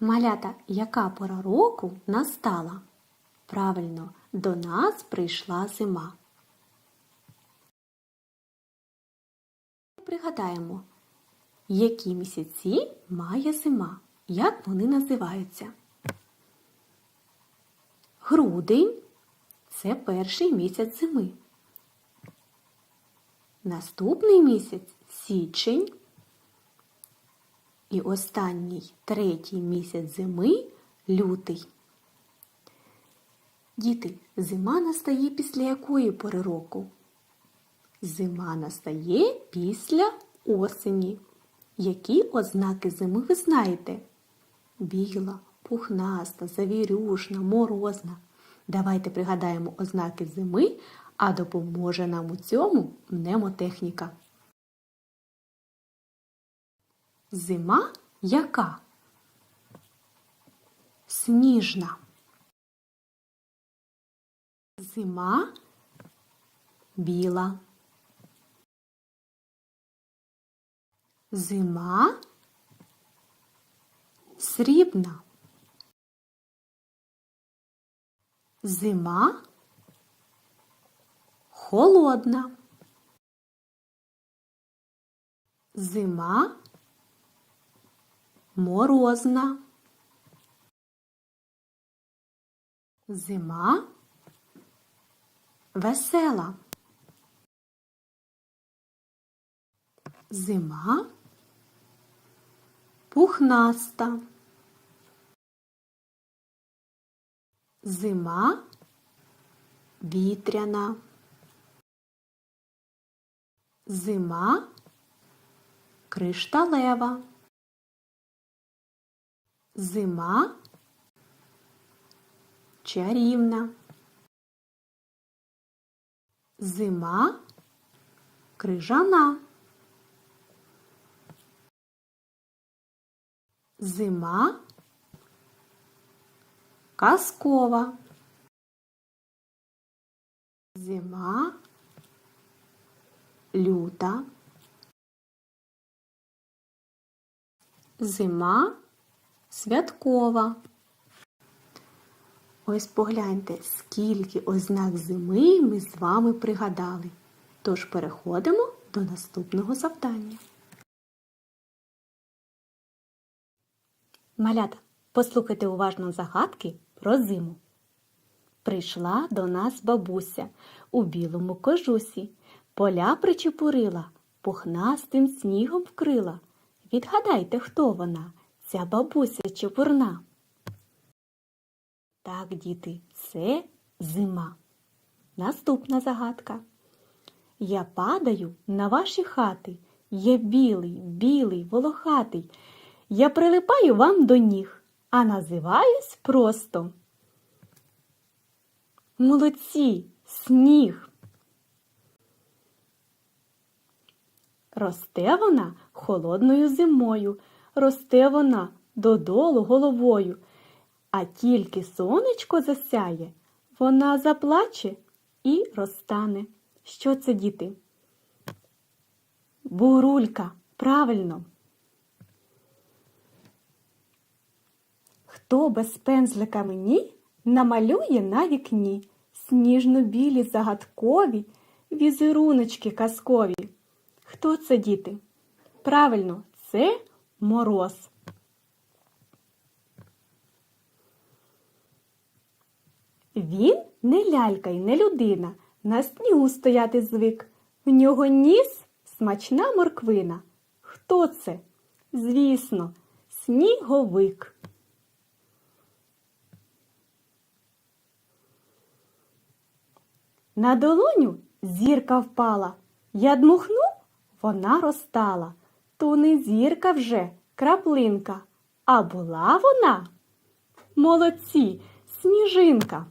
Малята, яка пора року настала? Правильно, до нас прийшла зима. Пригадаємо, які місяці має зима, як вони називаються. Грудень це перший місяць зими. Наступний місяць січень. І останній третій місяць зими лютий. Діти, зима настає після якої пори року? Зима настає після осені. Які ознаки зими ви знаєте? Біла, пухнаста, завірюшна, морозна. Давайте пригадаємо ознаки зими, а допоможе нам у цьому мнемотехніка. Зима яка? Сніжна. Зима біла. Зима срібна. Зима холодна. Зима морозна. Зима весела. Зима пухнаста. Зима вітряна. Зима кришталева. Зима чарівна. Зима крижана. Зима казкова. Зима люта. Зима святкова. Ось погляньте, скільки ознак зими ми з вами пригадали. Тож переходимо до наступного завдання. Малята, послухайте уважно загадки про зиму. Прийшла до нас бабуся у білому кожусі, поля причепурила, пухнастим снігом вкрила. Відгадайте, хто вона, ця бабуся чепурна. Так, діти, це зима. Наступна загадка. Я падаю на ваші хати. Я білий, білий, волохатий. Я прилипаю вам до ніг, а називаюсь просто. Молодці, сніг. Росте вона холодною зимою, росте вона додолу головою, а тільки сонечко засяє, вона заплаче і розтане. Що це, діти? Бурулька, правильно. Хто без пензлика мені намалює на вікні сніжно-білі загадкові візеруночки казкові? Хто це, діти? Правильно, це мороз. Він не лялька й не людина, на снігу стояти звик. В нього ніс смачна морквина. Хто це? Звісно, сніговик. На долоню зірка впала. Я дмухнув, вона розтала. То не зірка вже, краплинка, а була вона. Молодці, сніжинка.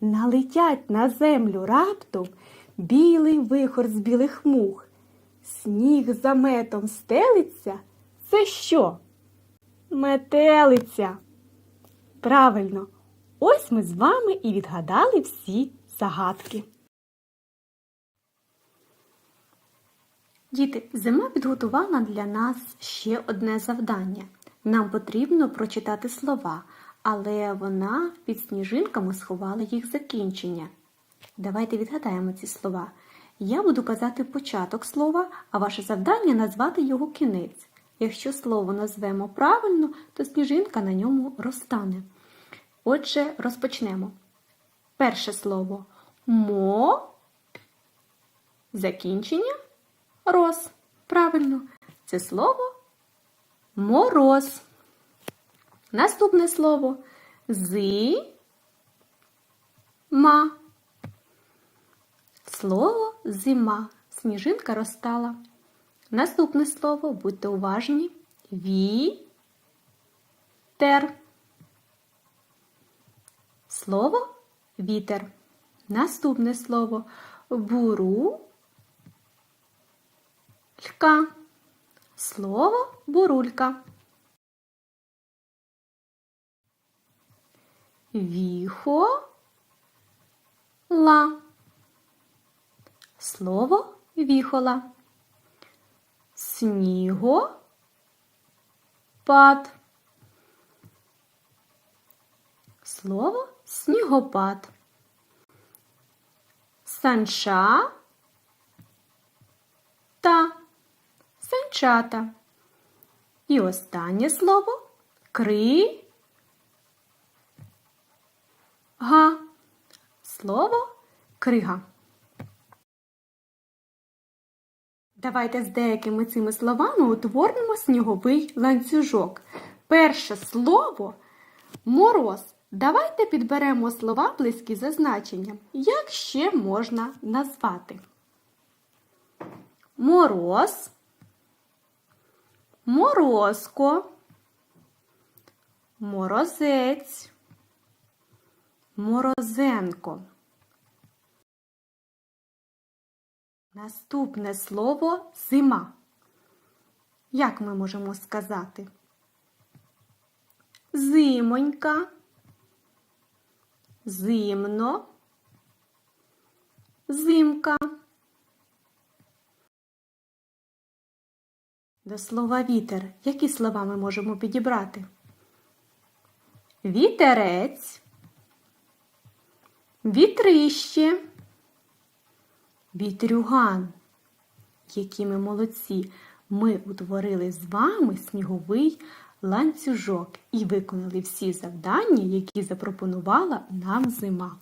Налетять на землю раптом білий вихор з білих мух. Сніг за метом стелиться. Це що? Метелиця. Правильно, ось ми з вами і відгадали всі загадки. Діти, зима підготувала для нас ще одне завдання. Нам потрібно прочитати слова, але вона під сніжинками сховала їх закінчення. Давайте відгадаємо ці слова. Я буду казати початок слова, а ваше завдання назвати його кінець. Якщо слово назвемо правильно, то сніжинка на ньому розтане. Отже, розпочнемо. Перше слово мо. Закінчення роз. Правильно. Це слово мороз. Наступне слово зи. Ма. Слово зима. Сніжинка розтала. Наступне слово, будьте уважні. Ві. Тер. Слово вітер. Наступне слово буру. Лька. Слово бурулька. Віхо. Ла. Слово віхола. Сніго. Пад. Слово снігопад. Санча санчата. І останнє слово кри. Га. Слово крига. Давайте з деякими цими словами утворимо сніговий ланцюжок. Перше слово мороз. Давайте підберемо слова близькі за значенням. Як ще можна назвати? Мороз, морозко, морозець, морозенко. Наступне слово зима. Як ми можемо сказати? Зимонька, зимно, зимка. До слова вітер. Які слова ми можемо підібрати? Вітерець, вітрище. Вітрюган. Які ми молодці! Ми утворили з вами сніговий ланцюжок і виконали всі завдання, які запропонувала нам зима.